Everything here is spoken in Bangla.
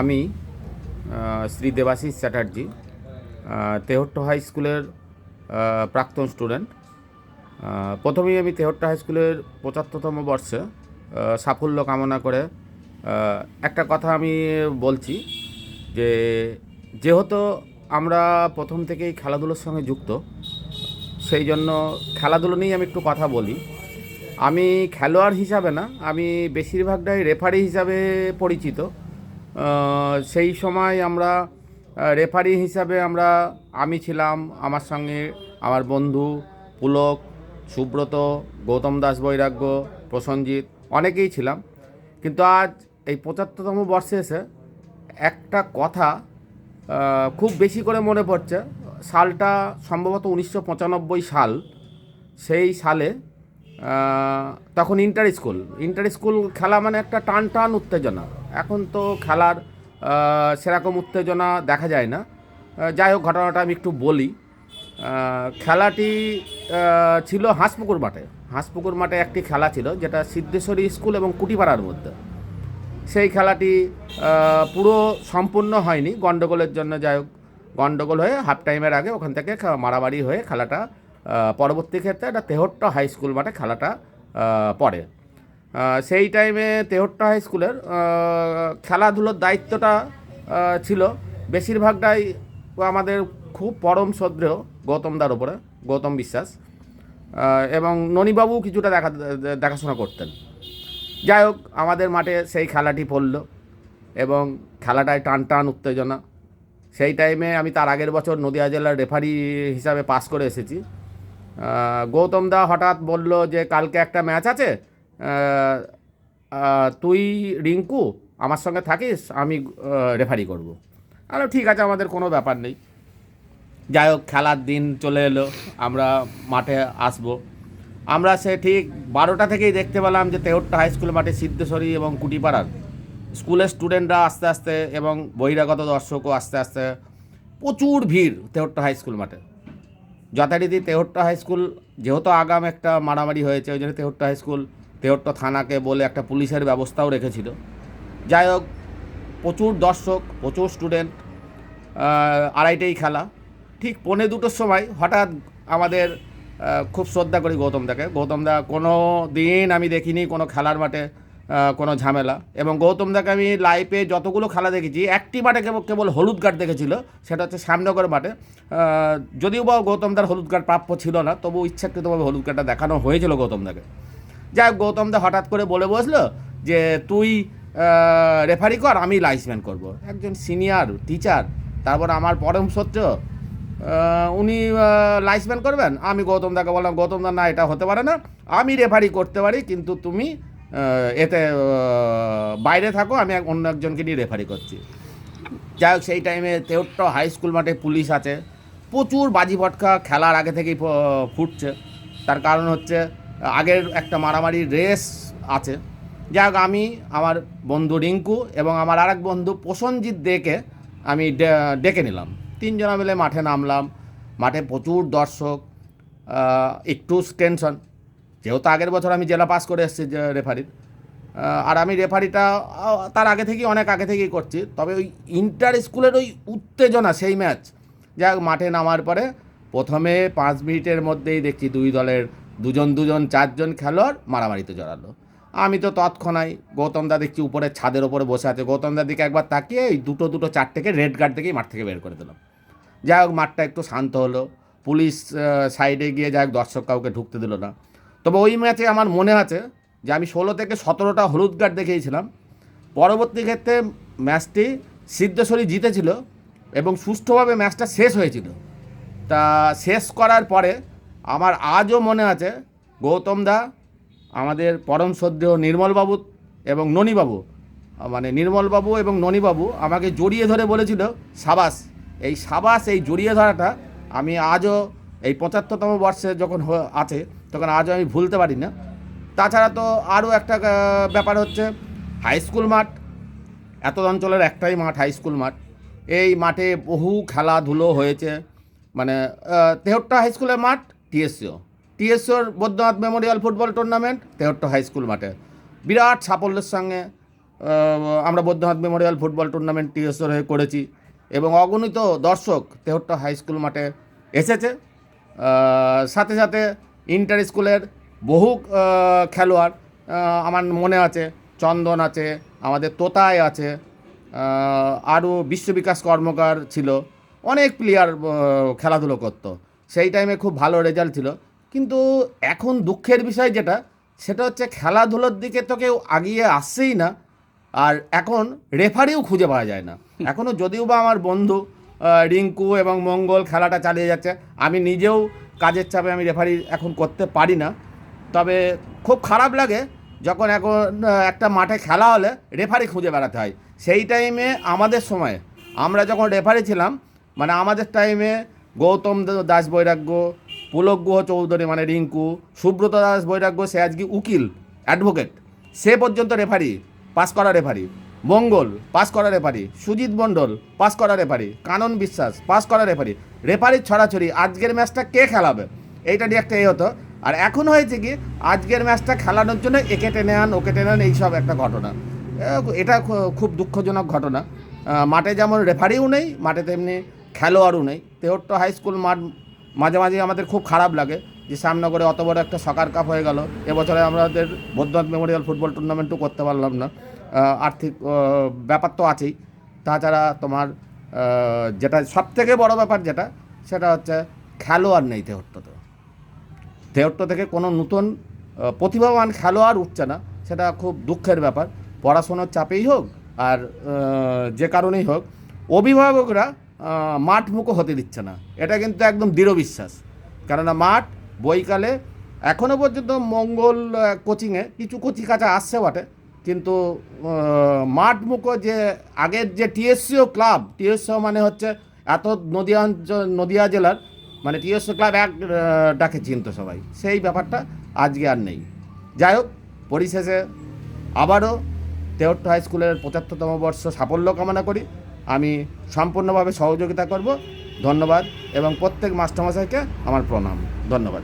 আমি শ্রী দেবাশিস চ্যাটার্জি তেহট্ট হাই স্কুলের প্রাক্তন স্টুডেন্ট। প্রথমেই আমি তেহট্ট হাই স্কুলের পঁচাত্তরতম বর্ষে সাফল্য কামনা করে একটা কথা আমি বলছি যে, যেহেতু আমরা প্রথম থেকেই খেলাধুলোর সঙ্গে যুক্ত, সেই জন্য খেলাধুলো নিয়েই আমি একটু কথা বলি। আমি খেলোয়াড় হিসাবে না, আমি বেশিরভাগটাই রেফারি হিসাবে পরিচিত। সেই সময় আমরা রেফারি হিসাবে আমরা আমি ছিলাম, আমার সঙ্গে আমার বন্ধু পুলক, সুব্রত, গৌতম দাস বৈরাগ্য, প্রসঞ্জিৎ অনেকেই ছিলাম। কিন্তু আজ এই পঁচাত্তরতম বর্ষে এসে একটা কথা খুব বেশি করে মনে পড়ছে। সালটা সম্ভবত উনিশশো পঁচানব্বই সাল। সেই সালে তখন ইন্টার স্কুল। ইন্টার স্কুল খেলা মানে একটা টান টান উত্তেজনা। এখন তো খেলার সেরকম উত্তেজনা দেখা যায় না। যাই হোক, ঘটনাটা আমি একটু বলি। খেলাটি ছিল হাঁসপুকুর মাঠে। হাঁসপুকুর মাঠে একটি খেলা ছিল, যেটা সিদ্ধেশ্বরী স্কুল এবং কুটিপাড়ার মধ্যে। সেই খেলাটি পুরো সম্পূর্ণ হয়নি। গন্ডগোলের জন্য যাই হোক, গন্ডগোল হয়ে হাফ টাইমের আগে ওখান থেকে মারামারি হয়ে খেলাটা পরবর্তী ক্ষেত্রে এটা তেহট্ট হাই স্কুল মাঠে খেলাটা পড়ে। সেই টাইমে তেহট্টা হাই স্কুলের খেলাধুলোর দায়িত্বটা ছিল। বেশিরভাগটাই আমাদের খুব পরম শ্রদ্ধেয় গৌতমদার ওপরে গৌতম বিশ্বাস। এবং ননীবাবু কিছুটা দেখা, দেখাশোনা করতেন। যাই হোক, আমাদের মাঠে সেই খেলাটি পড়ল এবং খেলাটায় টান টান উত্তেজনা। সেই টাইমে আমি তার আগের বছর নদিয়া জেলার রেফারি হিসাবে পাস করে এসেছি। গৌতম দা হঠাৎ বলল যে, কালকে একটা ম্যাচ আছে? তুই রিঙ্কু, আমার সঙ্গে থাকিস, আমি রেফারি করব। আরে ঠিক আছে, আমাদের কোনো ব্যাপার নেই। যাই হোক, খেলার দিন চলে এলো, আমরা মাঠে আসব। আমরা সে ঠিক বারোটা থেকেই দেখতে পেলাম যে তেহট্ট হাই স্কুল মাঠে সিদ্ধেশ্বরী এবং কুটিপাড়ার স্কুলের স্টুডেন্টরা আস্তে আস্তে এবং বহিরাগত দর্শকও আস্তে আস্তে প্রচুর ভিড় তেহট্ট হাই স্কুল মাঠে। যথারীতি তেহট্ট হাই স্কুল যেহেতু আগাম একটা মারামারি হয়েছে, ওই জন্য তেহট্ট হাই স্কুল তেহট্ট থানাকে বলে একটা পুলিশের ব্যবস্থাও রেখেছিল। যাই হোক, প্রচুর দর্শক, প্রচুর স্টুডেন্ট আড়াইটেই খেলা। ঠিক পৌনে দুটোর সময় হঠাৎ আমাদের খুব শ্রদ্ধা করি গৌতমদাকে গৌতমদা কোনো দিন আমি দেখিনি কোনো খেলার মাঠে কোনো ঝামেলা। এবং গৌতমদাকে আমি লাইফে যতগুলো খেলা দেখেছি, একটি মাঠে কেবল কেবল হলুদ কার্ড দেখেছিল, সেটা হচ্ছে শ্যামনগর মাঠে। যদিও বা গৌতমদার হলুদ কার্ড প্রাপ্য ছিল না তবু ইচ্ছাকৃতভাবে হলুদ কার্ডটা দেখানো হয়েছিল গৌতমদাকে যাই হোক গৌতমদা হঠাৎ করে বলে বসল যে, তুই রেফারি কর, আমি লাইসম্যান করব। একজন সিনিয়র টিচার তারপর আমার পরম সত্য উনি লাইসম্যান করবেন? আমি গৌতম দাকে বললাম, গৌতম দা, না, এটা হতে পারে না। আমি রেফারি করতে পারি, কিন্তু তুমি এতে বাইরে থাকো, আমি অন্য একজনকে নিয়ে রেফারি করছি। যাই হোক, সেই টাইমে তেহট্ট হাই স্কুল মাঠে পুলিশ আছে। প্রচুর বাজি ভটকা খেলার আগে থেকেই ফুটছে। তার কারণ হচ্ছে আগের একটা মারামারি রেস আছে। যাই হোক, আমি, আমার বন্ধু রিঙ্কু এবং আমার আরেক বন্ধু প্রসঞ্জিৎ দেকে আমি ডেকে নিলাম। তিনজনা মিলে মাঠে নামলাম। মাঠে প্রচুর দর্শক একটু টেনশন যেহেতু আগের বছর আমি জেলা পাস করে এসেছি রেফারির আর আমি রেফারিটা তার আগে থেকেই, অনেক আগে থেকেই করছি। তবে ওই ইন্টার স্কুলের ওই উত্তেজনা, সেই ম্যাচ যাই মাঠে নামার পরে প্রথমে পাঁচ মিনিটের মধ্যেই দেখছি দুই দলের দুজন দুজন, চারজন খেলোয়াড় মারামারিতে জড়ালো। আমি তো তৎক্ষণাৎ গৌতম দা দেখছি উপরে ছাদের ওপরে বসে আছে। গৌতম দার দিকে একবার তাকিয়ে এই দুটো দুটো চারটেকে রেড গার্ড থেকেই মাঠ থেকে বের করে দিলাম। যাই হোক, মাঠটা একটু শান্ত হলো। পুলিশ সাইডে গিয়ে যাই হোক, দর্শক কাউকে ঢুকতে দিল না। তবে ওই ম্যাচে আমার মনে আছে যে আমি ষোলো থেকে সতেরোটা হলুদ কার্ড দেখিয়েছিলাম। পরবর্তী ক্ষেত্রে ম্যাচটি সিদ্ধেশ্বরী জিতেছিল এবং সুষ্ঠুভাবে ম্যাচটা শেষ হয়েছিল। তা শেষ করার পরে আমার আজও মনে আছে গৌতম দা, আমাদের পরম শ্রদ্ধেয় নির্মলবাবু এবং ননীবাবু। মানে নির্মলবাবু এবং ননীবাবু আমাকে জড়িয়ে ধরে বলেছিল, সাবাস, এই সাবাস, এই জড়িয়ে ধরাটা আমি আজও এই পঁচাত্তরতম বর্ষে যখন আছে, তখন আজও আমি ভুলতে পারি না। তাছাড়া তো আরও একটা ব্যাপার হচ্ছে, হাই স্কুল মাঠ এত অঞ্চলের একটাই মাঠ, হাই স্কুল মাঠ। এই মাঠে বহু খেলাধুলো হয়েছে। মানে তেহট্ট হাই স্কুলের মাঠ TSCO. টিএসসিওর Baidyanath memorial football tournament Tehatta high school মাঠে। বিরাট সাফল্যের সঙ্গে আমরা বৈদ্যনাথ মেমোরিয়াল ফুটবল টুর্নামেন্ট টিএসওর হয়ে করেছি এবং অগণিত দর্শক তেহট্ট হাই স্কুল মাঠে এসেছে। সাথে সাথে ইন্টার স্কুলের বহু খেলোয়াড় আমার মনে আছে, চন্দন আছে, আমাদের তোতায় আছে আরও বিশ্ববিকাশ কর্মকার ছিল, অনেক প্লেয়ার খেলাধুলো করতো। সেই টাইমে খুব ভালো রেজাল্ট ছিল। কিন্তু এখন দুঃখের বিষয় যেটা সেটা হচ্ছে খেলাধুলোর দিকে তো কেউ আগিয়ে আসছেই না আর এখন রেফারিও খুঁজে পাওয়া যায় না। এখনও যদিও বা আমার বন্ধু রিঙ্কু এবং মঙ্গল খেলাটা চালিয়ে যাচ্ছে আমি নিজেও কাজের চাপে আমি রেফারি এখন করতে পারি না। তবে খুব খারাপ লাগে যখন এখন একটা মাঠে খেলা হলে রেফারি খুঁজে বেড়াতে হয়। সেই টাইমে আমাদের সময়ে আমরা যখন রেফারি ছিলাম মানে আমাদের টাইমে গৌতম দাস বৈরাগ্য, পুলক গুহ চৌধুরী মানে রিঙ্কু, সুব্রত দাস বৈরাগ্য, সে আজকে উকিল অ্যাডভোকেট সে পর্যন্ত রেফারি পাস করা রেফারি মঙ্গল পাস করা রেফারি সুজিত মণ্ডল পাস করা রেফারি কানন বিশ্বাস পাস করা রেফারি রেফারির ছড়াছড়ি, আজকের ম্যাচটা কে খেলাবে? এইটা নিয়ে একটা এ হতো। আর এখন হয়েছে কি, আজকের ম্যাচটা খেলানোর জন্য একে টেনে আন, ওকে টেনে আন, এইসব একটা ঘটনা। এটা খুব দুঃখজনক ঘটনা। মাঠে যেমন রেফারিও নেই, মাঠে তেমনি খেলোয়াড়ও নেই। তেহট্ট হাই স্কুল মাঠ মাঝে মাঝে আমাদের খুব খারাপ লাগে যে সামনে করে অত বড় একটা সকার কাপ হয়ে গেল। এবছরে আমাদের বৈদ্যনাথ মেমোরিয়াল ফুটবল টুর্নামেন্টও করতে পারলাম না। আর্থিক ব্যাপার তো আছেই। তাছাড়া তোমার যেটা সব থেকে বড় ব্যাপার যেটা, সেটা হচ্ছে খেলোয়াড় নেই তেহট্টতে। তেহট্ট থেকে কোনো নতুন প্রতিভাবান খেলোয়াড় উঠছে না। সেটা খুব দুঃখের ব্যাপার। পড়াশোনার চাপেই হোক আর যে কারণেই হোক, অভিভাবকরা মাঠমুখো হতে দিচ্ছে না। এটা কিন্তু একদম দৃঢ় বিশ্বাস। কেননা মাঠ বইকালে এখনও পর্যন্ত মঙ্গল কোচিংয়ে কিছু কচি কাঁচা আসছে বটে। কিন্তু আহ, মাঠমুখো যে আগের যে টিএসসিও ক্লাব টিএসসিও মানে হচ্ছে এত নদিয়া অঞ্চল নদিয়া জেলার মানে টিএসসি ক্লাব এক ডাকে চিনত সবাই। সেই ব্যাপারটা আজকে আর নেই। যাই হোক পরিশেষে আবারও তেহট্ট হাই স্কুলের পঁচাত্তরতম বর্ষ সাফল্য কামনা করি। আমি সম্পূর্ণভাবে সহযোগিতা করব। ধন্যবাদ এবং প্রত্যেক মাস্টারমশাইকে আমার প্রণাম। ধন্যবাদ।